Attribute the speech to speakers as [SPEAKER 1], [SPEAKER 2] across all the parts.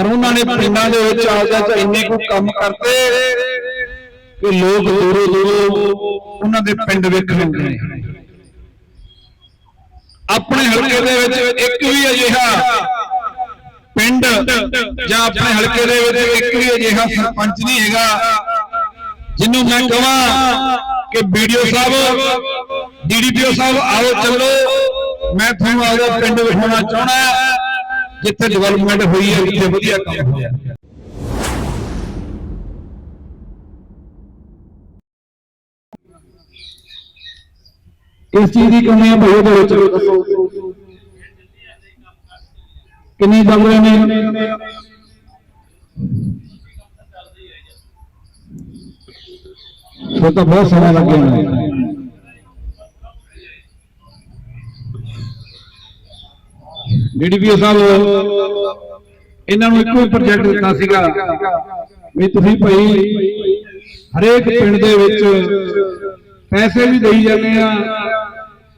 [SPEAKER 1] ਪਰ ਉਹਨਾਂ ਨੇ ਪਿੰਡਾਂ ਦੇ ਵਿੱਚ ਆਪਦਾ ਚ ਇੰਨੇ ਕੁ ਕੰਮ ਕਰਤੇ ਕਿ ਲੋਕ ਦੂਰੋਂ ਦੂਰੋਂ ਉਹਨਾਂ ਦੇ ਪਿੰਡ ਵੇਖਣ ਆਉਂਦੇ ਨੇ। ਆਪਣੇ ਹਲਕੇ ਦੇ ਵਿੱਚ ਇੱਕ ਵੀ ਅਜਿਹਾ ਪਿੰਡ ਜਾਂ ਆਪਣੇ ਹਲਕੇ ਦੇ ਵਿੱਚ ਇੱਕ ਵੀ ਅਜਿਹਾ ਸਰਪੰਚ ਨਹੀਂ ਹੈਗਾ, ਜਿਹਨੂੰ ਮੈਂ ਕਹਾਂ ਕਿ ਵੀਡੀਓ ਸਾਹਿਬ, ਡੀਡੀਪੀਓ ਸਾਹਿਬ ਆਓ ਚੱਲੋ, ਮੈਂ ਤੁਹਾਨੂੰ ਆਪਦਾ ਪਿੰਡ ਵਿਖਾਉਣਾ ਚਾਹਣਾ ਜਿੱਥੇ ਡਿਵੈਲਪਮੈਂਟ ਹੋਈ ਹੈ ਜਿੱਥੇ ਵਧੀਆ ਕੰਮ ਹੋਇਆ।
[SPEAKER 2] ਇਸ ਚੀਜ਼ ਦੀ ਕਮੀ ਹੈ ਭਾਈ ਉਹਦੇ ਵਿੱਚ ਦੱਸੋ। ਕਿੰਨੀ ਦਮ ਰਹੇ ਨੇ? ਉਹ ਤਾਂ ਬਹੁਤ ਸਮਾਂ ਲੱਗ ਗਿਆ ਨੇ
[SPEAKER 1] ਡੀਡੀਪੀਓ ਸਾਹਿਬ ਇਹਨਾਂ ਨੂੰ ਇੱਕੋ ਹੀ ਪ੍ਰੋਜੈਕਟ ਦਿੱਤਾ ਸੀਗਾ
[SPEAKER 2] ਵੀ ਤੁਸੀਂ ਭਾਈ ਹਰੇਕ ਪਿੰਡ ਦੇ ਵਿੱਚ ਪੈਸੇ ਵੀ ਦੇਈ ਜਾਂਦੇ ਆ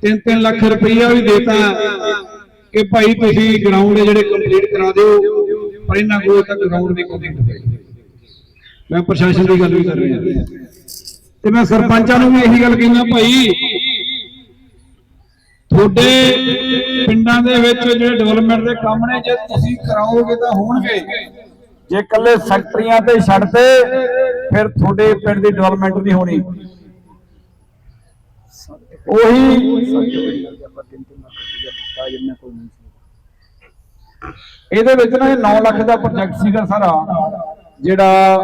[SPEAKER 2] 3-3 ਲੱਖ ਰੁਪਈਆ ਵੀ ਦੇਤਾ ਕਿ ਭਾਈ ਤੁਸੀਂ ਗਰਾਊਂਡ ਜਿਹੜੇ ਕੰਪਲੀਟ ਕਰਾ ਦਿਓ, ਪਰ ਇਹਨਾਂ ਕੋਲ ਤੱਕ ਗਰਾਊਂਡ ਨਹੀਂ ਕੰਪਲੀਟ ਹੋਏ। ਮੈਂ ਪ੍ਰਸ਼ਾਸਨ ਦੀ ਗੱਲ ਵੀ ਕਰ ਰਿਹਾ। ਤੇ ਮੈਂ ਸਰਪੰਚਾਂ ਨੂੰ ਵੀ ਇਹੀ ਗੱਲ ਕਹਿੰਦਾ ਭਾਈ ਤੁਹਾਡੇ ਪਿੰਡਾਂ ਦੇ ਵਿੱਚ ਜਿਹੜੇ ਡਿਵੈਲਪਮੈਂਟ ਦੇ ਕੰਮ ਨੇ, ਜੇ ਤੁਸੀਂ ਕਰਾਓਗੇ ਤਾਂ ਹੋਣਗੇ। ਜੇ ਕੱਲੇ ਫੈਕਟਰੀਆਂ ਤੇ ਛੱਡਦੇ ਫਿਰ ਤੁਹਾਡੇ ਪਿੰਡ ਦੀ ਡਿਵੈਲਪਮੈਂਟ ਨਹੀਂ ਹੋਣੀ। ਉਹੀ ਇਹਦੇ ਵਿੱਚ ਨਾ ਇਹ 9 ਲੱਖ ਦਾ ਪ੍ਰੋਜੈਕਟ ਸੀਗਾ ਸਾਰਾ, ਜਿਹੜਾ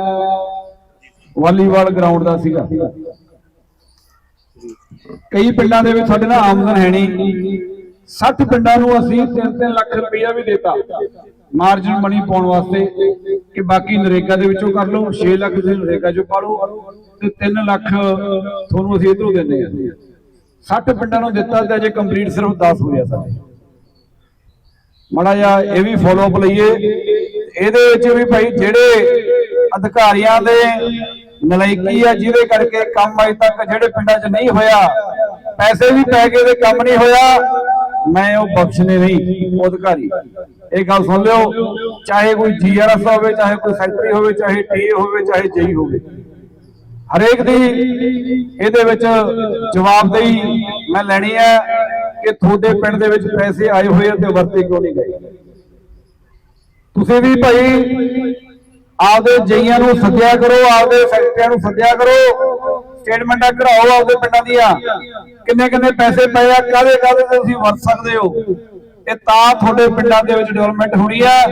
[SPEAKER 2] ਵਾਲੀਬਾਲ ਗਰਾਊਂਡ ਦਾ ਸੀਗਾ। ਕਈ ਪਿੰਡਾਂ ਦੇ ਵਿੱਚ ਸਾਡੇ ਨਾਲ ਆਮਦਨ ਹੈ ਨਹੀਂ। 60 ਪਿੰਡਾਂ ਨੂੰ ਅਸੀਂ 3-3 ਲੱਖ ਰੁਪਈਆ ਵੀ ਦਿੱਤਾ। ਮਾਰਜਨ ਮਨੀ ਪਾਉਣ ਵਾਸਤੇ ਕਿ ਬਾਕੀ ਨਰੇਗਾ ਦੇ ਵਿੱਚੋਂ ਕਰ ਲਓ 6 ਲੱਖ ਤੁਸੀਂ ਨਰੇਗਾ ਚੋਂ ਪਾ ਲਓ ਤੇ 3 ਲੱਖ ਤੁਹਾਨੂੰ ਅਸੀਂ ਇਧਰੋਂ ਦਿੰਦੇ ਆ 60 ਪਿੰਡਾਂ ਨੂੰ ਦਿੱਤਾ ਤੇ ਅਜੇ ਕੰਪਲੀਟ ਸਿਰਫ 10 ਹੋਇਆ ਸਾਡੇ। ਮੜਾ ਜਾ ਇਹ ਵੀ ਫੋਲੋ ਅਪ ਲਈਏ। ਇਹਦੇ ਵਿੱਚ ਵੀ ਭਾਈ ਜਿਹੜੇ ਅਧਿਕਾਰੀਆਂ ਦੇ ਨਲਾਇਕੀ ਆ, ਜਿਹਦੇ ਕਰਕੇ ਕੰਮ ਅਜੇ ਤੱਕ ਜਿਹੜੇ ਪਿੰਡਾਂ 'ਚ ਨਹੀਂ ਹੋਇਆ, ਪੈਸੇ ਵੀ ਪੈ ਗਏ ਤੇ ਕੰਮ ਨਹੀਂ ਹੋਇਆ, ਮੈਂ ਉਹ ਬਖਸ਼ਨੇ ਨਹੀਂ, ਅਧਿਕਾਰੀ। ਇਹ ਗੱਲ ਸੁਣ ਲਿਓ, ਚਾਹੇ ਕੋਈ ਜੀਆਰਐਸ ਹੋਵੇ, ਚਾਹੇ ਕੋਈ ਸੈਕਟਰੀ ਹੋਵੇ, ਚਾਹੇ ਟੀ ਹੋਵੇ, ਚਾਹੇ ਜੇਈ ਹੋਵੇ। ਹਰੇਕ ਦੀ ਇਹਦੇ ਵਿੱਚ ਜਵਾਬਦੇਹੀ ਮੈਂ ਲੈਣੀ ਹੈ ਕਿ ਤੁਹਾਡੇ ਪਿੰਡ ਦੇ ਵਿੱਚ ਪੈਸੇ ਆਏ ਹੋਏ ਤੇ ਵਰਤੇ ਕਿਉਂ ਨਹੀਂ ਗਏ। ਤੁਸੀਂ ਵੀ ਭਾਈ ਆਪਦੇ ਜਈਆਂ ਨੂੰ ਸੱਦਿਆ ਕਰੋ ਆਪਦੇ ਸੈਕਟਰੀਆਂ ਨੂੰ ਸੱਦਿਆ ਕਰੋ। ਸਟੇਟਮੈਂਟਾਂ ਕਢਾਓ ਆਪਦੇ ਪਿੰਡਾਂ ਦੀਆਂ। ਕਿੰਨੇ ਕਿੰਨੇ ਪੈਸੇ ਪਏ ਆ ਕਾਹਦੇ ਕਾਹਦੇ ਤੇ ਤੁਸੀਂ ਵਰਤ ਸਕਦੇ ਹੋ? ਇਹ ਤਾਂ ਤੁਹਾਡੇ ਪਿੰਡਾਂ ਦੇ ਵਿੱਚ ਡਿਵੈਲਪਮੈਂਟ ਹੋਣੀ ਹੈ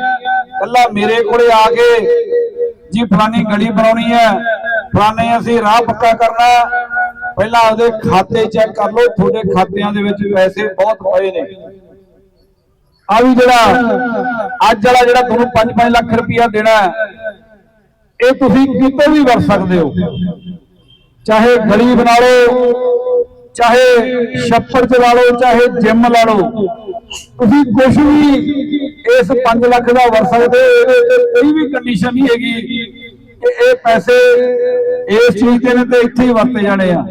[SPEAKER 2] ਕੱਲਾ ਮੇਰੇ ਕੋਲੇ ਆ ਕੇ ਜੀ ਫਲਾਨੀ ਗਲੀ ਬਣਾਉਣੀ ਹੈ ਫਲਾਨੇ ਅਸੀਂ ਰਾਹ ਪੱਕਾ ਕਰਨਾ ਪਹਿਲਾਂ ਆਪਦੇ ਖਾਤੇ ਚੈੱਕ ਕਰ ਲਓ ਤੁਹਾਡੇ ਖਾਤਿਆਂ ਦੇ ਵਿੱਚ ਪੈਸੇ ਬਹੁਤ ਪਏ ਨੇ। ਆ ਵੀ ਜਿਹੜਾ ਅੱਜ ਵਾਲਾ ਜਿਹੜਾ ਤੁਹਾਨੂੰ 5-5 ਲੱਖ ਰੁਪਇਆ ਦੇਣਾ ਹੈ, ਇਹ ਤੁਸੀਂ ਕਿਤੇ ਵੀ ਵਰਤ ਸਕਦੇ ਹੋ? ਚਾਹੇ ਗਲੀ ਬਣਾ ਲਓ, ਚਾਹੇ ਛੱਪੜ ਚਲਾ ਲਓ, ਚਾਹੇ ਜਿਮ ਲਾ ਲਓ, ਤੁਸੀਂ ਕੁਝ ਵੀ ਇਸ 5 ਲੱਖ ਦਾ ਵਰ ਸਕਦੇ ਇਹਦੇ ਤੇ ਕੋਈ ਵੀ ਕੰਡੀਸ਼ਨ ਨਹੀਂ ਹੈਗੀ ਕਿ ਇਹ ਪੈਸੇ ਇਸ ਚੀਜ਼ ਦੇ ਨੇ ਤੇ ਇੱਥੇ ਹੀ ਵਰਤੇ ਜਾਣੇ ਆ।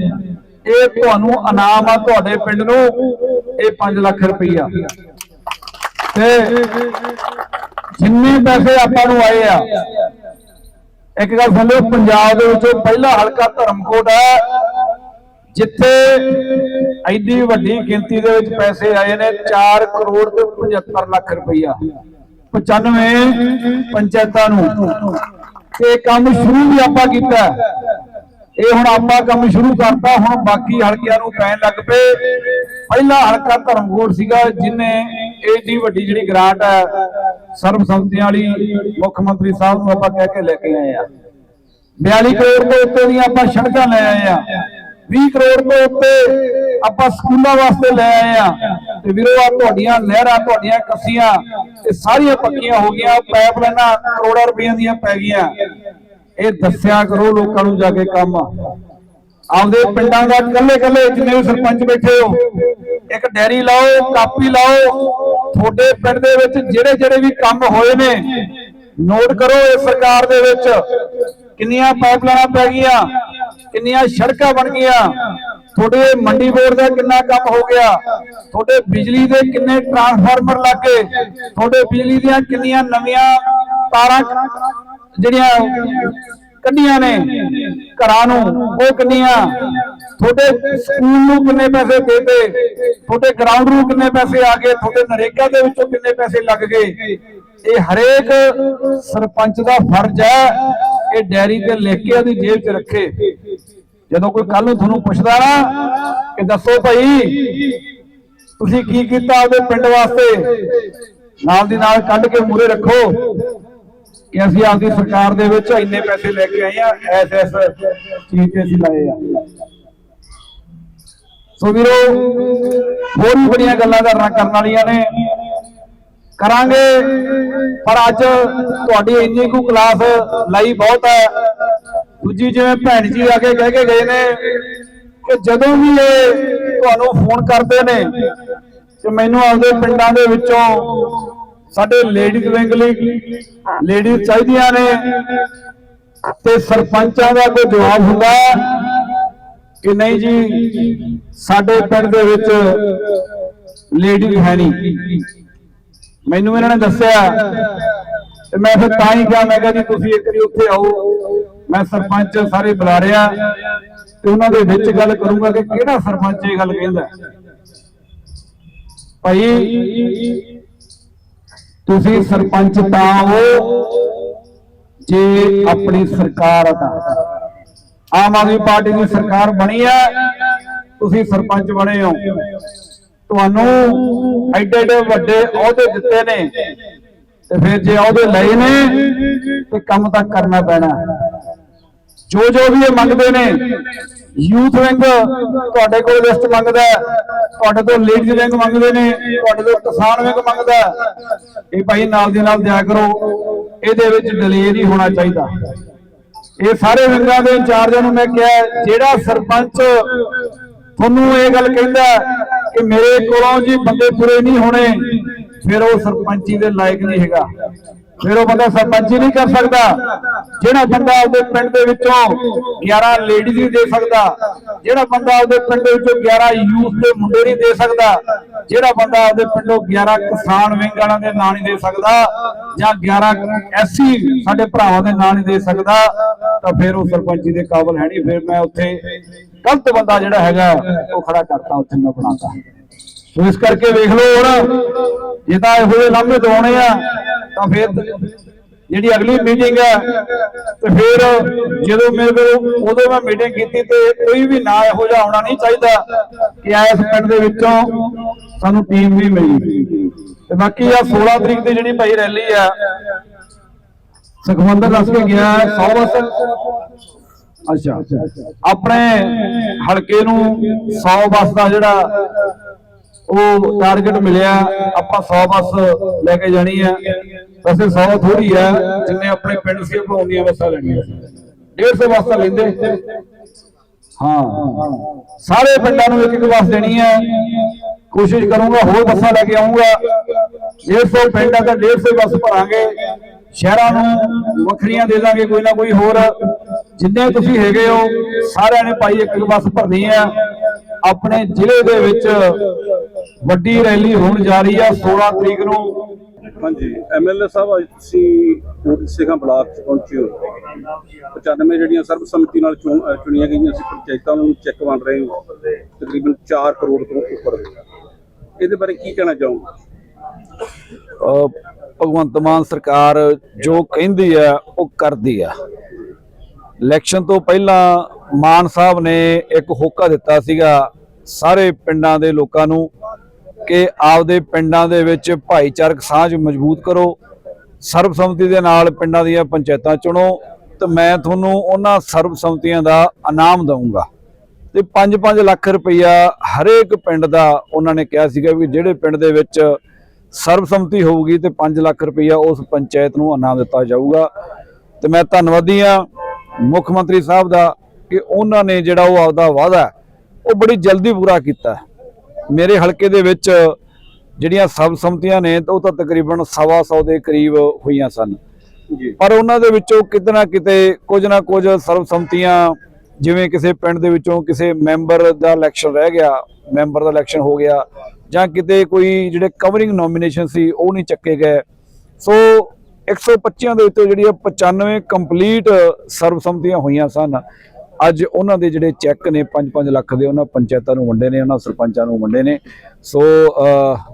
[SPEAKER 2] ਇਹ ਤੁਹਾਨੂੰ ਇਨਾਮ ਆ ਤੁਹਾਡੇ ਪਿੰਡ ਨੂੰ, ਇਹ 5 ਲੱਖ ਰੁਪਈਆ। ਤੇ ਜਿੰਨੇ ਪੈਸੇ ਆਪਾਂ ਨੂੰ ਆਏ ਆ ਇੱਕ ਗੱਲ ਸੁਣ ਲਓ, ਪੰਜਾਬ ਦੇ ਵਿੱਚੋਂ ਪਹਿਲਾ ਹਲਕਾ ਧਰਮਕੋਟ ਹੈ, ਜਿੱਥੇ ਐਡੀ ਵੱਡੀ ਗਿਣਤੀ ਦੇ ਵਿੱਚ ਪੈਸੇ ਆਏ ਨੇ 4 ਕਰੋੜ ਤੇ 75 ਲੱਖ ਰੁਪਈਆ। 95 ਪੰਚਾਇਤਾਂ ਨੂੰ। ਤੇ ਕੰਮ ਸ਼ੁਰੂ ਵੀ ਆਪਾਂ ਕੀਤਾ ਇਹ ਹੁਣ ਆਪਾਂ ਕੰਮ ਸ਼ੁਰੂ ਕਰਤਾ, ਹੁਣ ਬਾਕੀ ਹਲਕਿਆਂ ਨੂੰ ਪੈਣ ਲੱਗ ਪਏ। ਪਹਿਲਾ ਹਲਕਾ ਧਰਮਕੋਟ ਸੀਗਾ, ਜਿਨੇ ਏਡੀ ਵੱਡੀ ਜਿਹੜੀ ਗ੍ਰਾਂਟ ਹੈ ਸਰਬਸੰਮਤੀਆਂ ਵਾਲੀ ਮੁੱਖ ਮੰਤਰੀ ਸਾਹਿਬ ਨੂੰ ਆਪਾਂ ਕਹਿ ਕੇ ਲੈ ਕੇ ਆਏ ਆ। 42 ਕਰੋੜ ਤੋਂ ਉੱਤੇ ਦੀਆਂ ਆਪਾਂ ਸੜਕਾਂ ਲੈ ਆਏ ਆ। 20 ਕਰੋੜ ਤੋਂ ਉੱਤੇ ਆਪਾਂ ਸਕੂਲਾਂ ਵਾਸਤੇ ਲੈ ਆਏ ਆ। ਤੇ ਵੀਰੋ ਆ ਤੁਹਾਡੀਆਂ ਨਹਿਰਾਂ ਤੁਹਾਡੀਆਂ ਕੱਸੀਆਂ, ਇਹ ਸਾਰੀਆਂ ਪੱਕੀਆਂ ਹੋ ਗਈਆਂ। ਪਾਈਪਲਾਈਨਾਂ ਕਰੋੜਾਂ ਰੁਪਈਆਂ ਦੀਆਂ ਪੈ ਗਈਆਂ। ਇਹ ਦੱਸਿਆ ਕਰੋ ਲੋਕਾਂ ਨੂੰ ਜਾ ਕੇ ਕੰਮ। ਆਪਦੇ ਪਿੰਡਾਂ ਦਾ ਕੱਲੇ ਕੱਲੇ ਜਿੰਨੇ ਸਰਪੰਚ ਬੈਠੇ ਹੋ, ਇੱਕ ਡੈਰੀ ਲਾਓ, ਕਾਪੀ ਲਾਓ ਤੁਹਾਡੇ ਪਿੰਡ ਦੇ ਵਿੱਚ ਜਿਹੜੇ ਜਿਹੜੇ ਵੀ ਕੰਮ ਹੋਏ ਨੇ ਨੋਟ ਕਰੋ ਇਸ ਸਰਕਾਰ ਦੇ ਵਿੱਚ। ਕਿੰਨੀਆਂ ਪਾਈਪਲਾਈਨਾਂ ਪੈ ਗਈਆਂ, ਕਿੰਨੀਆਂ ਸੜਕਾਂ ਬਣ ਗਈਆਂ। ਤੁਹਾਡੇ ਮੰਡੀ ਬੋਰਡ ਦਾ ਕਿੰਨਾ ਕੰਮ ਹੋ ਗਿਆ? ਤੁਹਾਡੇ ਬਿਜਲੀ ਦੇ ਕਿੰਨੇ ਟਰਾਂਸਫਾਰਮਰ ਲੱਗੇ? ਤੁਹਾਡੇ ਬਿਜਲੀ ਦੀਆਂ ਕਿੰਨੀਆਂ ਨਵੀਆਂ ਤਾਰਾਂ ਜਿਹੜੀਆਂ ਕੱਢੀਆਂ ਨੇ ਘਰਾਂ ਨੂੰ, ਉਹ ਕਿੰਨੀਆਂ? ਤੁਹਾਡੇ ਸਕੂਲ ਨੂੰ ਕਿੰਨੇ ਪੈਸੇ ਦੇਤੇ? ਤੁਹਾਡੇ ਗਰਾਊਂਡ ਨੂੰ ਕਿੰਨੇ ਪੈਸੇ ਆ ਗਏ? ਤੁਹਾਡੇ ਨਰੇਗਾ ਦੇ ਵਿੱਚੋਂ ਕਿੰਨੇ ਪੈਸੇ ਲੱਗ ਗਏ? ਇਹ ਹਰੇਕ ਸਰਪੰਚ ਦਾ ਫਰਜ਼ ਹੈ ਇਹ ਡੈਰੀ ਤੇ ਲਿਖ ਕੇ ਉਹਦੀ ਜੇਬ 'ਚ ਰੱਖੇ। ਜਦੋਂ ਕੋਈ ਕੱਲ ਨੂੰ ਤੁਹਾਨੂੰ ਪੁੱਛਦਾ ਨਾ ਕਿ ਦੱਸੋ ਭਾਈ, ਤੁਸੀਂ ਕੀ ਕੀਤਾ ਆਪਦੇ ਪਿੰਡ ਵਾਸਤੇ? ਨਾਲ ਦੀ ਨਾਲ ਕੱਢ ਕੇ ਮੂਰੇ ਰੱਖੋ ਕਿ ਅਸੀਂ ਆਪਦੀ ਸਰਕਾਰ ਦੇ ਵਿੱਚ ਇੰਨੇ ਪੈਸੇ ਲੈ ਕੇ ਆਏ ਆ ਐਸ ਐਸ ਚੀਜ਼ ਤੇ ਅਸੀਂ ਲਾਏ ਆ। ਸੋ ਵੀਰੋ ਹੋਰ ਵੀ ਬੜੀਆਂ ਗੱਲਾਂ ਕਰਨਾ ਕਰਨ ਵਾਲੀਆਂ ਨੇ। ਕਰਾਂਗੇ, ਪਰ ਅੱਜ ਤੁਹਾਡੀ ਇੰਨੀ ਕੁ ਕਲਾਸ ਲਈ ਬਹੁਤ ਹੈ। ਦੂਜੀ ਜਿਵੇਂ ਭੈਣ ਜੀ ਆ ਕੇ ਕਹਿ ਕੇ ਗਏ ਨੇ ਕਿ ਜਦੋਂ ਵੀ ਇਹ ਤੁਹਾਨੂੰ ਫੋਨ ਕਰਦੇ ਨੇ, ਤੇ ਮੈਨੂੰ ਆਪਦੇ ਪਿੰਡਾਂ ਦੇ ਵਿੱਚੋਂ ਸਾਡੇ ਲੇਡੀਜ਼ ਵਿੰਗ ਲਈ ਲੇਡੀਜ਼ ਚਾਹੀਦੀਆਂ ਨੇ। ਤੇ ਸਰਪੰਚਾਂ ਦਾ ਕੋਈ ਜਵਾਬ ਹੁੰਦਾ ਹੈ। ਕਿ ਨਹੀਂ ਜੀ, ਸਾਡੇ ਪਿੰਡ ਦੇ ਵਿੱਚ ਲੇਡੀ ਹੈ ਨਹੀਂ। ਮੈਨੂੰ ਇਹਨਾਂ ਨੇ ਦੱਸਿਆ ਤੇ ਮੈਂ ਫਿਰ ਤਾਂ ਹੀ ਕਿਹਾ, ਮੈਂ ਕਿਹਾ ਜੀ, ਤੁਸੀਂ ਇੱਕ ਵਾਰੀ ਉੱਥੇ ਆਓ। ਮੈਂ ਸਰਪੰਚ ਸਾਰੇ ਬੁਲਾ ਰਿਆ ਤੇ ਉਹਨਾਂ ਦੇ ਵਿੱਚ ਗੱਲ ਕਰੂੰਗਾ ਕਿ ਕਿਹੜਾ ਸਰਪੰਚ ਇਹ ਗੱਲ ਕਹਿੰਦਾ। ਭਾਈ, ਤੁਸੀਂ ਸਰਪੰਚ ਤਾਂ ਹੋ, ਜੇ ਆਪਣੀ ਸਰਕਾਰ ਦਾ ਆਮ ਆਦਮੀ ਪਾਰਟੀ ਦੀ ਸਰਕਾਰ ਬਣੀ ਹੈ। ਤੁਸੀਂ ਸਰਪੰਚ ਬਣੇ ਹੋ। ਤੁਹਾਨੂੰ ਐਡੇ ਐਡੇ ਵੱਡੇ ਅਹੁਦੇ ਦਿੱਤੇ ਨੇ। ਤੇ ਫਿਰ ਜੇ ਅਹੁਦੇ ਲਏ ਨੇ, ਤੇ ਕੰਮ ਤਾਂ ਕਰਨਾ ਪੈਣਾ। ਜੋ ਜੋ ਵੀ ਇਹ ਮੰਗਦੇ ਨੇ, ਯੂਥ ਵਿੰਗ ਤੁਹਾਡੇ ਕੋਲ ਲਿਸਟ ਮੰਗਦਾ ਤੁਹਾਡੇ ਤੋਂ ਲੇਡੀਜ਼ ਵਿੰਗ ਮੰਗਦੇ ਨੇ, ਤੁਹਾਡੇ ਤੋਂ ਕਿਸਾਨ ਵਿੰਗ ਮੰਗਦਾ ਹੈ। ਇਹ ਭਾਈ ਨਾਲ ਦੇ ਨਾਲ ਦਿਆ ਕਰੋ। ਇਹਦੇ ਵਿੱਚ ਡਿਲੇ ਨਹੀਂ ਹੋਣਾ ਚਾਹੀਦਾ। ਇਹ ਸਾਰੇ ਵਿੰਗਾਂ ਦੇ ਇੰਚਾਰਜਾਂ ਨੂੰ ਮੈਂ ਕਿਹਾ, ਜਿਹੜਾ ਸਰਪੰਚ ਤੁਹਾਨੂੰ ਇਹ ਗੱਲ ਕਹਿੰਦਾ ਕਿ ਮੇਰੇ ਕੋਲੋਂ ਜੀ ਬੰਦੇ ਪੂਰੇ ਨਹੀਂ ਹੋਣੇ, ਫਿਰ ਉਹ ਸਰਪੰਚੀ ਦੇ ਲਾਇਕ ਨਹੀਂ ਹੈਗਾ। ਫਿਰ ਉਹ ਬੰਦਾ ਸਰਪੰਚੀ ਨਹੀਂ ਕਰ ਸਕਦਾ। ਜਿਹੜਾ ਬੰਦਾ ਆਪਦੇ ਪਿੰਡ ਦੇ ਵਿੱਚੋਂ 11 ਲੇਡੀਜ਼ ਨਹੀਂ ਦੇ ਸਕਦਾ, ਜਿਹੜਾ ਬੰਦਾ ਆਪਦੇ ਪਿੰਡ ਦੇ ਵਿੱਚੋਂ 11 ਯੂਥ ਦੇ ਮੁੰਡੇ ਨਹੀਂ ਦੇ ਸਕਦਾ, ਜਿਹੜਾ ਬੰਦਾ ਆਪਦੇ ਪਿੰਡੋਂ 11 ਕਿਸਾਨ ਵਿੰਗ ਵਾਲਿਆਂ ਦੇ ਨਾਂ ਨਹੀਂ ਦੇ ਸਕਦਾ, ਜਾਂ 11 ਐਸਸੀ ਸਾਡੇ ਭਰਾਵਾਂ ਦੇ ਨਾਂ ਨਹੀਂ ਦੇ ਸਕਦਾ, ਤਾਂ ਫਿਰ ਉਹ ਸਰਪੰਚੀ ਦੇ ਕਾਬਲ ਹੈ ਨਹੀਂ। ਫਿਰ ਮੈਂ ਉੱਥੇ ਗਲਤ ਬੰਦਾ ਜਿਹੜਾ ਹੈਗਾ, ਉਹ ਖੜਾ ਕਰਤਾ, ਉੱਥੇ ਮੈਂ ਬਣਾਤਾ। ਸੋ ਇਸ ਕਰਕੇ ਵੇਖ ਲਓ ਹੁਣ, ਜੇ ਤਾਂ ਇਹੋ ਜਿਹੇ ਲਾਂਭੇ ਦਵਾਉਣੇ ਆ ਤਾਂ ਫਿਰ ਜਿਹੜੀ ਅਗਲੀ ਮੀਟਿੰਗ ਹੈ, ਤੇ ਫਿਰ ਜਦੋਂ ਮੇਰੇ ਉਦੋਂ ਮੈਂ ਮੀਟਿੰਗ ਕੀਤੀ ਤੇ ਕੋਈ ਵੀ ਨਾ ਇਹੋ ਜਿਹਾ ਆਉਣਾ ਨਹੀਂ ਚਾਹੀਦਾ ਕਿ ਇਸ ਪਿੰਡ ਦੇ ਵਿੱਚੋਂ ਸਾਨੂੰ ਟੀਮ ਵੀ ਮਿਲੀ। ਤੇ ਬਾਕੀ ਆ 16 ਤਰੀਕ ਦੀ ਜਿਹੜੀ ਭਾਈ ਰੈਲੀ ਆ, ਸੁਖਵੰਦਰ ਦੱਸ ਕੇ ਗਿਆ 100 ਬਸ। ਅੱਛਾ। ਆਪਣੇ ਹਲਕੇ ਨੂੰ 100 ਬੱਸ ਦਾ ਜਿਹੜਾ ਉਹ ਟਾਰਗੇਟ ਮਿਲਿਆ, ਆਪਾਂ 100 ਬੱਸ ਲੈ ਕੇ ਜਾਣੀ ਹੈ ਵੈਸੇ 100 ਥੋੜੀ ਹੈ ਜਿੰਨੇ ਆਪਣੇ ਪਿੰਡ ਸੀ, ਆਪਾਂ ਉਨੀਆਂ ਬੱਸਾਂ ਲੈਣੀਆਂ 150 ਬੱਸਾਂ ਲੈਂਦੇ। ਹਾਂ। ਸਾਰੇ ਪਿੰਡਾਂ ਨੂੰ ਇੱਕ ਇੱਕ ਬੱਸ ਦੇਣੀ ਹੈ ਕੋਸ਼ਿਸ਼ ਕਰੂੰਗਾ ਹੋਰ ਬੱਸਾਂ ਲੈ ਕੇ ਆਉਂਗਾ 150 ਪਿੰਡ ਆ ਤਾਂ 150 ਬੱਸ ਭਰਾਂਗੇ। ਸ਼ਹਿਰਾਂ ਨੂੰ ਵੱਖਰੀਆਂ ਦੇ ਦਾਂਗੇ, ਕੋਈ ਨਾ ਕੋਈ ਹੋਰ। ਜਿੰਨੇ ਤੁਸੀਂ ਹੈਗੇ ਹੋ, ਸਾਰਿਆਂ ਨੇ ਭਾਈ ਇੱਕ ਇੱਕ ਬੱਸ ਭਰਨੀ ਹੈ ਆਪਣੇ ਜ਼ਿਲ੍ਹੇ ਦੇ ਵਿੱਚ ਵੱਡੀ ਰੈਲੀ ਹੋਣ ਜਾ ਰਹੀ ਆ 16 ਤਰੀਕ ਨੂੰ।
[SPEAKER 3] ਹਾਂਜੀ ਐਮਐਲਏ ਸਾਹਿਬ ਅੱਜ ਤੁਸੀਂ ਸਿੰਘਾਂ ਬਲਾਕ ਚ ਪਹੁੰਚੇ ਹੋ। 95 ਜਿਹੜੀਆਂ ਸਰਬਸੰਮਤੀ ਨਾਲ ਚੁਣ- ਅਹ ਚੁਣੀਆਂ ਗਈਆਂ ਸੀ ਪੰਚਾਇਤਾਂ ਨੂੰ ਚੈੱਕ ਬਣ ਰਹੇ ਹੋ ਤਕਰੀਬਨ 4 ਕਰੋੜ ਤੋਂ ਉੱਪਰ। ਇਹਦੇ ਬਾਰੇ ਕੀ ਕਹਿਣਾ ਚਾਹੋਗੇ?
[SPEAKER 4] ਭਗਵੰਤ ਮਾਨ ਸਰਕਾਰ ਜੋ ਕਹਿੰਦੀ ਹੈ ਉਹ ਕਰਦੀ ਹੈ ਇਲੈਕਸ਼ਨ ਤੋਂ ਪਹਿਲਾਂ ਮਾਨ ਸਾਹਿਬ ਨੇ ਇੱਕ ਹੋਕਾ ਦਿੱਤਾ ਸੀਗਾ ਸਾਰੇ ਪਿੰਡਾਂ ਦੇ ਲੋਕਾਂ ਨੂੰ ਕਿ ਆਪਦੇ ਪਿੰਡਾਂ ਦੇ ਵਿੱਚ ਭਾਈਚਾਰਕ ਸਾਂਝ ਮਜ਼ਬੂਤ ਕਰੋ, ਸਰਬਸੰਮਤੀ ਦੇ ਨਾਲ ਪਿੰਡਾਂ ਦੀਆਂ ਪੰਚਾਇਤਾਂ ਚੁਣੋ ਤੇ ਮੈਂ ਤੁਹਾਨੂੰ ਉਹਨਾਂ ਸਰਬਸੰਮਤੀਆਂ ਦਾ ਇਨਾਮ ਦਊਂਗਾ। ਤੇ 5-5 ਲੱਖ ਰੁਪਈਆ ਹਰੇਕ ਪਿੰਡ ਦਾ ਉਹਨਾਂ ਨੇ ਕਿਹਾ ਸੀਗਾ ਵੀ ਜਿਹੜੇ ਪਿੰਡ ਦੇ ਵਿੱਚ ਸਰਬਸੰਮਤੀ ਹੋਊਗੀ ਤੇ 5 ਲੱਖ ਰੁਪਈਆ ਉਸ ਪੰਚਾਇਤ ਨੂੰ ਇਨਾਮ ਦਿੱਤਾ ਜਾਊਗਾ। ਤੇ ਮੈਂ ਧੰਨਵਾਦੀ ਆ ਮੁੱਖ ਮੰਤਰੀ ਸਾਹਿਬ ਦਾ ਕਿ ਉਹਨਾਂ ਨੇ ਜਿਹੜਾ ਉਹ ਆਪਦਾ ਵਾਅਦਾ ਉਹ ਬੜੀ ਜਲਦੀ ਪੂਰਾ ਕੀਤਾ ਮੇਰੇ ਹਲਕੇ ਦੇ ਵਿੱਚ ਜਿਹੜੀਆਂ ਸਰਬਸੰਮਤੀਆਂ ਨੇ ਤਾਂ ਉਹ ਤਾਂ ਤਕਰੀਬਨ ਸਵਾ ਸੌ ਦੇ ਕਰੀਬ ਹੋਈਆਂ ਸਨ। ਪਰ ਉਹਨਾਂ ਦੇ ਵਿੱਚੋਂ ਕਿਤੇ ਨਾ ਕਿਤੇ ਕੁਝ ਨਾ ਕੁਝ ਸਰਬਸੰਮਤੀਆਂ ਜਿਵੇਂ ਕਿਸੇ ਪਿੰਡ ਦੇ ਵਿੱਚੋਂ ਕਿਸੇ ਮੈਂਬਰ ਦਾ ਇਲੈਕਸ਼ਨ ਰਹਿ ਗਿਆ ਮੈਂਬਰ ਦਾ ਇਲੈਕਸ਼ਨ ਹੋ ਗਿਆ ਜਾਂ ਕਿਤੇ ਕੋਈ ਜਿਹੜੇ ਕਵਰਿੰਗ ਨੋਮੀਨੇਸ਼ਨ ਸੀ ਉਹ ਨਹੀਂ ਚੱਕੇ ਗਏ। ਸੋ
[SPEAKER 2] 125 ਦੇ ਉੱਤੇ ਜਿਹੜੀ ਆ 95 ਕੰਪਲੀਟ ਸਰਬਸੰਮਤੀਆਂ ਹੋਈਆਂ ਸਨ। ਅੱਜ ਉਹਨਾਂ ਦੇ ਜਿਹੜੇ ਚੈੱਕ ਨੇ 5-5 ਲੱਖ ਦੇ ਉਹਨਾਂ ਪੰਚਾਇਤਾਂ ਨੂੰ ਵੰਡੇ ਨੇ ਉਹਨਾਂ ਸਰਪੰਚਾਂ ਨੂੰ ਵੰਡੇ ਨੇ। ਸੋ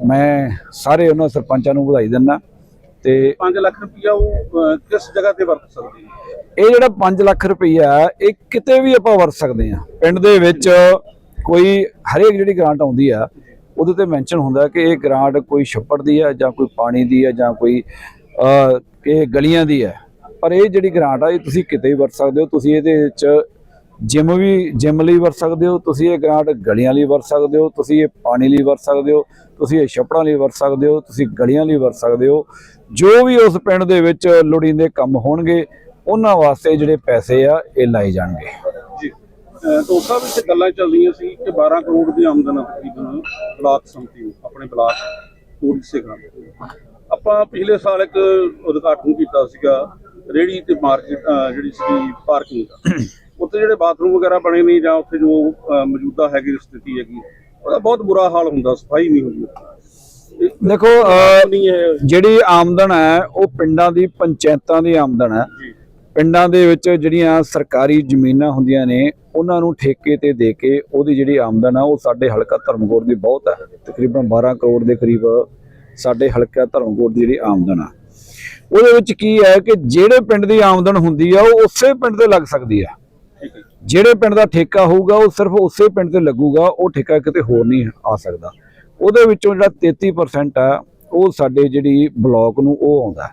[SPEAKER 2] ਮੈਂ ਸਾਰੇ ਉਹਨਾਂ ਸਰਪੰਚਾਂ ਨੂੰ ਵਧਾਈ ਦਿੰਦਾ ਤੇ
[SPEAKER 3] 5 ਲੱਖ ਰੁਪਇਆ ਉਹ ਕਿਸ ਜਗ੍ਹਾ ਤੇ ਵਰਤ ਸਕਦੇ
[SPEAKER 2] ਇਹ ਜਿਹੜਾ 5 ਲੱਖ ਰੁਪਈਆ ਹੈ, ਇਹ ਕਿਤੇ ਵੀ ਆਪਾਂ ਵਰਤ ਸਕਦੇ ਆ ਪਿੰਡ ਦੇ ਵਿੱਚ ਕੋਈ ਹਰੇਕ ਜਿਹੜੀ ਗ੍ਰਾਂਟ ਆਉਂਦੀ ਆ ਉਹਦੇ ਤੇ ਮੈਂਸ਼ਨ ਹੁੰਦਾ ਕਿ ਇਹ ਗ੍ਰਾਂਟ ਕੋਈ ਛੱਪੜ ਦੀ ਹੈ ਜਾਂ ਕੋਈ ਪਾਣੀ ਦੀ ਹੈ ਜਾਂ ਕੋਈ ਇਹ ਗਲੀਆਂ ਦੀ ਹੈ। ਪਰ ਇਹ ਜਿਹੜੀ ਗ੍ਰਾਂਟ ਆ, ਇਹ ਤੁਸੀਂ ਕਿਤੇ ਵੀ ਵਰਤ ਸਕਦੇ ਹੋ। ਤੁਸੀਂ ਇਹਦੇ ਵਿੱਚ ਜਿਮ ਵੀ ਜਿਮ ਲਈ ਵਰਤ ਸਕਦੇ ਹੋ। ਤੁਸੀਂ ਇਹ ਗ੍ਰਾਂਟ ਗਲੀਆਂ ਲਈ ਵਰਤ ਸਕਦੇ ਹੋ। ਤੁਸੀਂ ਇਹ ਪਾਣੀ ਲਈ ਵਰਤ ਸਕਦੇ ਹੋ। ਤੁਸੀਂ ਇਹ ਛੱਪੜਾਂ ਲਈ ਵਰਤ ਸਕਦੇ ਹੋ। ਤੁਸੀਂ ਗਲੀਆਂ ਲਈ ਵਰਤ ਸਕਦੇ ਹੋ। ਜੋ ਵੀ ਉਸ ਪਿੰਡ ਦੇ ਵਿੱਚ ਲੋੜੀਂਦੇ ਕੰਮ ਹੋਣਗੇ, ਉਹਨਾਂ ਵਾਸਤੇ ਜਿਹੜੇ ਪੈਸੇ ਆ, ਇਹ ਲਾਏ ਜਾਣਗੇ।
[SPEAKER 3] ਜੀ। ਦੋਸਤਾਂ, ਵਿੱਚ ਗੱਲਾਂ ਚੱਲਦੀਆਂ ਸੀ ਕਿ 12 ਕਰੋੜ ਦੀ ਆਮਦਨ ਤਕਰੀਬਨ ਬਲਾਕ ਸੰਮਤੀ ਆਪਣੇ ਬਲਾਕ ਕੋਟ ਸੇਖਾਂ ਆਪਾਂ ਪਿਛਲੇ ਸਾਲ ਇੱਕ ਉਦਘਾਟਨ ਕੀਤਾ ਸੀਗਾ ਰੇੜੀ ਤੇ ਮਾਰਕੀਟ ਜਿਹੜੀ ਸੀ ਪਾਰਕਿੰਗ ਦਾ। ਉੱਥੇ ਜਿਹੜੇ ਬਾਥਰੂਮ ਵਗੈਰਾ ਬਣੇ ਨਹੀਂ ਜਾਂ ਉੱਥੇ ਜੋ ਮੌਜੂਦਾ ਹੈਗੀ ਸਥਿਤੀ ਹੈਗੀ ਉਹਦਾ ਬਹੁਤ ਬੁਰਾ ਹਾਲ ਹੁੰਦਾ ਸਫ਼ਾਈ ਨਹੀਂ ਹੁੰਦੀ।
[SPEAKER 2] ਦੇਖੋ ਜਿਹੜੀ ਆਮਦਨ ਹੈ ਉਹ ਪਿੰਡਾਂ ਦੀ ਪੰਚਾਇਤਾਂ ਦੀ ਆਮਦਨ ਹੈ। ਪਿੰਡਾਂ ਦੇ ਵਿੱਚ ਜਿਹੜੀਆਂ ਸਰਕਾਰੀ ਜ਼ਮੀਨਾਂ ਹੁੰਦੀਆਂ ਨੇ ਉਹਨਾਂ ਨੂੰ ਠੇਕੇ ਤੇ ਦੇ ਕੇ ਉਹਦੀ ਜਿਹੜੀ ਆਮਦਨ ਆ ਉਹ ਸਾਡੇ ਹਲਕਾ ਧਰਮਕੋਟ ਦੀ ਬਹੁਤ ਹੈ। ਤਕਰੀਬਨ 12 ਕਰੋੜ ਦੇ ਕਰੀਬ ਸਾਡੇ ਹਲਕਾ ਧਰਮਕੋਟ ਦੀ ਜਿਹੜੀ ਆਮਦਨ ਆ ਉਹਦੇ ਵਿੱਚ ਕੀ ਹੈ ਕਿ ਜਿਹੜੇ ਪਿੰਡ ਦੀ ਆਮਦਨ ਹੁੰਦੀ ਆ ਉਹ ਉਸੇ ਪਿੰਡ ਤੇ ਲੱਗ ਸਕਦੀ ਆ। ਜਿਹੜੇ ਪਿੰਡ ਦਾ ਠੇਕਾ ਹੋਊਗਾ ਉਹ ਸਿਰਫ ਉਸੇ ਪਿੰਡ ਤੇ ਲੱਗੂਗਾ ਉਹ ਠੇਕਾ ਕਿਤੇ ਹੋਰ ਨਹੀਂ ਆ ਸਕਦਾ। ਉਹਦੇ ਵਿੱਚੋਂ ਜਿਹੜਾ 33% ਆ ਉਹ ਸਾਡੇ ਜਿਹੜੀ ਬਲਾਕ ਨੂੰ ਉਹ ਆਉਂਦਾ।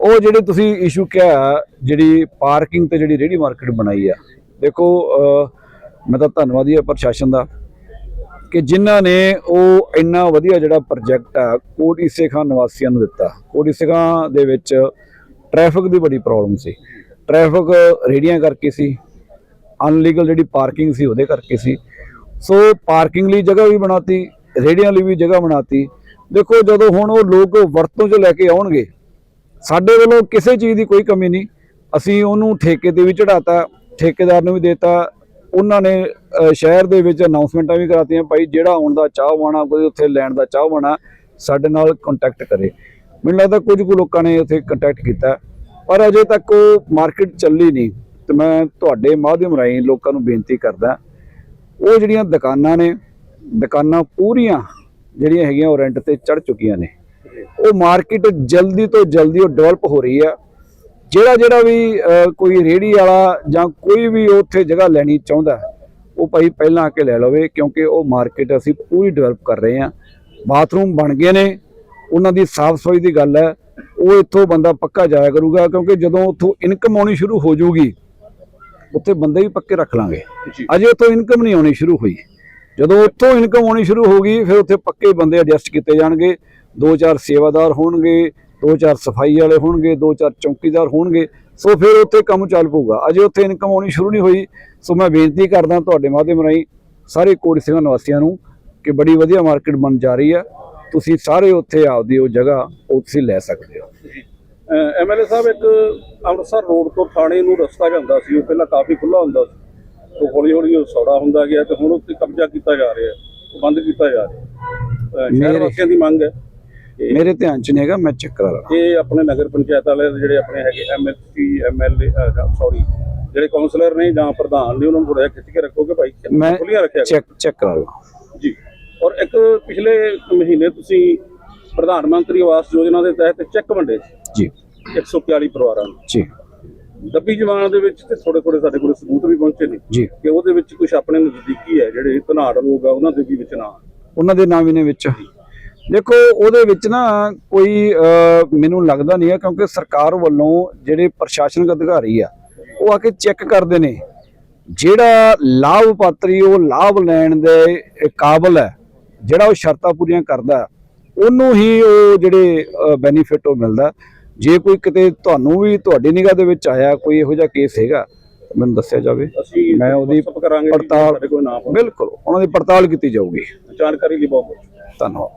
[SPEAKER 2] ਉਹ ਜਿਹੜੇ ਤੁਸੀਂ ਇਸ਼ੂ ਕਿਹਾ ਜਿਹੜੀ ਪਾਰਕਿੰਗ ਤੇ ਜਿਹੜੀ ਰੇੜੀ ਮਾਰਕੀਟ ਬਣਾਈ ਆ ਦੇਖੋ ਮੈਂ ਤਾਂ ਧੰਨਵਾਦੀ ਆ ਪ੍ਰਸ਼ਾਸਨ ਦਾ। ਕਿ ਜਿਨ੍ਹਾਂ ਨੇ ਉਹ ਇੰਨਾ ਵਧੀਆ ਜਿਹੜਾ ਪ੍ਰੋਜੈਕਟ ਆ ਕੋਟ ਈਸੇ ਨਿਵਾਸੀਆਂ ਨੂੰ ਦਿੱਤਾ। ਕੋਟ ਈਸੇ ਦੇ ਵਿੱਚ ਟ੍ਰੈਫਿਕ ਦੀ ਬੜੀ ਪ੍ਰੋਬਲਮ ਸੀ। ਟ੍ਰੈਫਿਕ ਰੇੜੀਆਂ ਕਰਕੇ ਸੀ। ਅਨਲੀਗਲ ਜਿਹੜੀ ਪਾਰਕਿੰਗ ਸੀ, ਉਹਦੇ ਕਰਕੇ ਸੀ। ਸੋ ਪਾਰਕਿੰਗ ਲਈ ਜਗ੍ਹਾ ਵੀ ਬਣਾਤੀ, ਰੇੜੀਆਂ ਲਈ ਵੀ ਜਗ੍ਹਾ ਬਣਾਤੀ। ਦੇਖੋ, ਜਦੋਂ ਹੁਣ ਉਹ ਲੋਕ ਵਰਤੋਂ 'ਚ ਲੈ ਕੇ ਆਉਣਗੇ, ਸਾਡੇ ਵੱਲੋਂ ਕਿਸੇ ਚੀਜ਼ ਦੀ ਕੋਈ ਕਮੀ ਨਹੀਂ। ਅਸੀਂ ਉਹਨੂੰ ਠੇਕੇ ਤੇ ਵੀ ਚੜਾਤਾ ਠੇਕੇਦਾਰ ਨੂੰ ਵੀ ਦੇਤਾ ਉਹਨਾਂ ਨੇ ਸ਼ਹਿਰ ਦੇ ਵਿੱਚ ਅਨਾਉਂਸਮੈਂਟਾਂ ਵੀ ਕਰਾਤੀਆਂ ਭਾਈ ਜਿਹੜਾ ਆਉਣ ਦਾ ਚਾਹਵਾਨਾ ਕੋਈ ਉੱਥੇ ਲੈਣ ਦਾ ਚਾਹਵਾਨਾ ਸਾਡੇ ਨਾਲ ਕੰਟੈਕਟ ਕਰੇ। ਮੈਨੂੰ ਲੱਗਦਾ ਕੁਝ ਕੁ ਲੋਕਾਂ ਨੇ ਉੱਥੇ ਕੰਟੈਕਟ ਕੀਤਾ। ਪਰ ਅਜੇ ਤੱਕ ਉਹ ਮਾਰਕੀਟ ਚੱਲੀ ਨਹੀਂ ਤੇ ਮੈਂ ਤੁਹਾਡੇ ਮਾਧਿਅਮ ਰਾਹੀਂ ਲੋਕਾਂ ਨੂੰ ਬੇਨਤੀ ਕਰਦਾ, ਉਹ ਜਿਹੜੀਆਂ ਦੁਕਾਨਾਂ ਨੇ, ਦੁਕਾਨਾਂ ਪੂਰੀਆਂ ਜਿਹੜੀਆਂ ਹੈਗੀਆਂ ਉਹ ਰੈਂਟ ਤੇ ਚੜ ਚੁੱਕੀਆਂ ਨੇ। ਉਹ ਮਾਰਕੀਟ ਜਲਦੀ ਤੋਂ ਜਲਦੀ ਉਹ ਡਿਵੈਲਪ ਹੋ ਰਹੀ ਆ। ਜਿਹੜਾ ਜਿਹੜਾ ਵੀ ਕੋਈ ਰੇੜੀ ਵਾਲਾ ਜਾਂ ਕੋਈ ਵੀ ਉੱਥੇ ਜਗ੍ਹਾ ਲੈਣੀ ਚਾਹੁੰਦਾ ਉਹ ਭਾਈ ਪਹਿਲਾਂ ਆ ਕੇ ਲੈ ਲਵੇ ਕਿਉਂਕਿ ਉਹ ਮਾਰਕੀਟ ਅਸੀਂ ਪੂਰੀ ਡਿਵੈਲਪ ਕਰ ਰਹੇ ਹਾਂ। ਬਾਥਰੂਮ ਬਣ ਗਏ ਨੇ ਉਹਨਾਂ ਦੀ ਸਾਫ਼ ਸਫ਼ਾਈ ਦੀ ਗੱਲ ਹੈ ਉਹ ਇੱਥੋਂ ਬੰਦਾ ਪੱਕਾ ਜਾਇਆ ਕਰੂਗਾ ਕਿਉਂਕਿ ਜਦੋਂ ਉੱਥੋਂ ਇਨਕਮ ਆਉਣੀ ਸ਼ੁਰੂ ਹੋ ਜਾਊਗੀ ਉੱਥੇ ਬੰਦੇ ਵੀ ਪੱਕੇ ਰੱਖ ਲਾਂਗੇ। ਅਜੇ ਉੱਥੋਂ ਇਨਕਮ ਨਹੀਂ ਆਉਣੀ ਸ਼ੁਰੂ ਹੋਈ। ਜਦੋਂ ਉੱਥੋਂ ਇਨਕਮ ਆਉਣੀ ਸ਼ੁਰੂ ਹੋ ਗਈ ਫਿਰ ਉੱਥੇ ਪੱਕੇ ਬੰਦੇ ਐਡਜਸਟ ਕੀਤੇ ਜਾਣਗੇ ਦੋ ਚਾਰ ਸੇਵਾਦਾਰ ਹੋਣਗੇ ਦੋ ਚਾਰ ਸਫ਼ਾਈ ਵਾਲੇ ਹੋਣਗੇ ਦੋ ਚਾਰ ਚੌਕੀਦਾਰ ਹੋਣਗੇ ਸੋ ਫਿਰ ਉੱਥੇ ਕੰਮ ਚੱਲ ਪਊਗਾ। ਅਜੇ ਉੱਥੇ ਇਨਕਮ ਆਉਣੀ ਸ਼ੁਰੂ ਨਹੀਂ ਹੋਈ ਸੋ ਮੈਂ ਬੇਨਤੀ ਕਰਦਾ ਤੁਹਾਡੇ ਮਾਧਿਅਮ ਰਾਹੀਂ ਸਾਰੇ ਕੋਟ ਸਿੰਘਾਂ ਨਿਵਾਸੀਆਂ ਨੂੰ ਕਿ ਬੜੀ ਵਧੀਆ ਮਾਰਕੀਟ ਬਣ ਜਾ ਰਹੀ ਹੈ। ਤੁਸੀਂ ਸਾਰੇ ਉੱਥੇ ਆਪਦੀ ਉਹ ਜਗ੍ਹਾ ਤੁਸੀਂ ਲੈ ਸਕਦੇ ਹੋ।
[SPEAKER 3] ਐਮਐਲਏ ਸਾਹਿਬ ਇੱਕ ਅੰਮ੍ਰਿਤਸਰ ਰੋਡ ਤੋਂ ਥਾਣੇ ਨੂੰ ਰਸਤਾ ਜਾਂਦਾ ਸੀ ਉਹ ਪਹਿਲਾਂ ਕਾਫੀ ਖੁੱਲਾ ਹੁੰਦਾ ਸੀ। ਉਹ ਹੌਲੀ ਹੌਲੀ ਉਹ ਸੌੜਾ ਹੁੰਦਾ ਗਿਆ ਤੇ ਹੁਣ ਉੱਤੇ ਕਬਜ਼ਾ ਕੀਤਾ ਜਾ ਰਿਹਾ ਬੰਦ ਕੀਤਾ ਜਾ ਰਿਹਾ। ਸ਼ਹਿਰ ਵਾਸੀਆਂ ਦੀ ਮੰਗ ਹੈ।
[SPEAKER 2] ਮੇਰੇ ਧਿਆਨ ਚ ਨਹੀਂ ਹੈਗਾ ਮੈਂ ਚੈੱਕ ਕਰਾ ਲਾਂ
[SPEAKER 3] ਇਹ ਆਪਣੇ ਨਗਰ ਪੰਚਾਇਤ ਵਾਲੇ ਜਿਹੜੇ ਆਪਣੇ ਹੈਗੇ ਐਮਐਲਸੀ ਐਮਐਲਏ ਸੌਰੀ ਜਿਹੜੇ ਕਾਉਂਸਲਰ ਨੇ ਜਾਂ ਪ੍ਰਧਾਨ ਨੇ ਉਹਨਾਂ ਨੂੰ ਥੋੜਾ ਖਿੱਚ ਕੇ ਰੱਖੋ ਕਿ ਭਾਈ?
[SPEAKER 2] ਮੈਂ
[SPEAKER 3] ਖੁੱਲੀਆਂ ਰੱਖਿਆ।
[SPEAKER 2] ਚੈੱਕ ਚੈੱਕ ਕਰਾ ਲਾਂ
[SPEAKER 3] ਜੀ। ਔਰ ਇੱਕ ਪਿਛਲੇ ਮਹੀਨੇ ਤੁਸੀਂ ਪ੍ਰਧਾਨ ਮੰਤਰੀ ਆਵਾਸ ਯੋਜਨਾ ਦੇ ਤਹਿਤ ਚੈੱਕ ਵੰਡੇ ਸੀ।
[SPEAKER 2] ਜੀ।
[SPEAKER 3] 141 ਪਰਿਵਾਰਾਂ ਨੂੰ।
[SPEAKER 2] ਜੀ।
[SPEAKER 3] ਦੱਬੀ ਜਵਾਨ ਦੇ ਵਿੱਚ ਤੇ ਥੋੜੇ ਥੋੜੇ ਸਾਡੇ ਕੋਲ ਸਬੂਤ ਵੀ ਪਹੁੰਚੇ ਨੇ
[SPEAKER 2] ਜੀ।
[SPEAKER 3] ਕਿ ਉਹਦੇ ਵਿੱਚ ਕੁਝ ਆਪਣੇ ਨਜ਼ਦੀਕੀ ਹੈ ਜਿਹੜੇ ਧਨਾੜ ਲੋਕ ਆ ਉਹਨਾਂ ਦੇ ਵੀ ਵਿੱਚ ਨਾ।
[SPEAKER 2] ਉਹਨਾਂ ਦੇ ਨਾਮ ਹੀ ਨੇ ਵਿੱਚ। ਦੇਖੋ ਉਹਦੇ ਵਿੱਚ ਨਾ ਕੋਈ ਮੈਨੂੰ ਲੱਗਦਾ ਨਹੀਂ ਹੈ ਕਿਉਂਕਿ ਸਰਕਾਰ ਵੱਲੋਂ ਜਿਹੜੇ ਪ੍ਰਸ਼ਾਸਨਿਕ ਅਧਿਕਾਰੀ ਆ ਉਹ ਆ ਕੇ ਚੈੱਕ ਕਰਦੇ ਨੇ। ਜਿਹੜਾ ਲਾਭ ਪਾਤਰੀ ਉਹ ਲਾਭ ਲੈਣ ਦੇ ਕਾਬਲ ਹੈ ਜਿਹੜਾ ਉਹ ਸ਼ਰਤਾਂ ਪੂਰੀਆਂ ਕਰਦਾ ਉਹਨੂੰ ਹੀ ਉਹ ਜਿਹੜੇ ਬੈਨੀਫਿਟ ਉਹ ਮਿਲਦਾ। ਜੇ ਕੋਈ ਕਿਤੇ ਤੁਹਾਨੂੰ ਵੀ ਤੁਹਾਡੀ ਨਿਗਾਹ ਦੇ ਵਿੱਚ ਆਇਆ ਕੋਈ ਇਹੋ ਜਿਹਾ ਕੇਸ ਹੈਗਾ ਮੈਨੂੰ ਦੱਸਿਆ ਜਾਵੇ। ਮੈਂ ਉਹਦੀ ਪੜਤਾਲ ਬਿਲਕੁਲ ਉਹਨਾਂ ਦੀ ਪੜਤਾਲ ਕੀਤੀ ਜਾਊਗੀ।
[SPEAKER 3] ਜਾਣਕਾਰੀ ਲਈ ਬਹੁਤ ਬਹੁਤ।
[SPEAKER 2] ਧੰਨਵਾਦ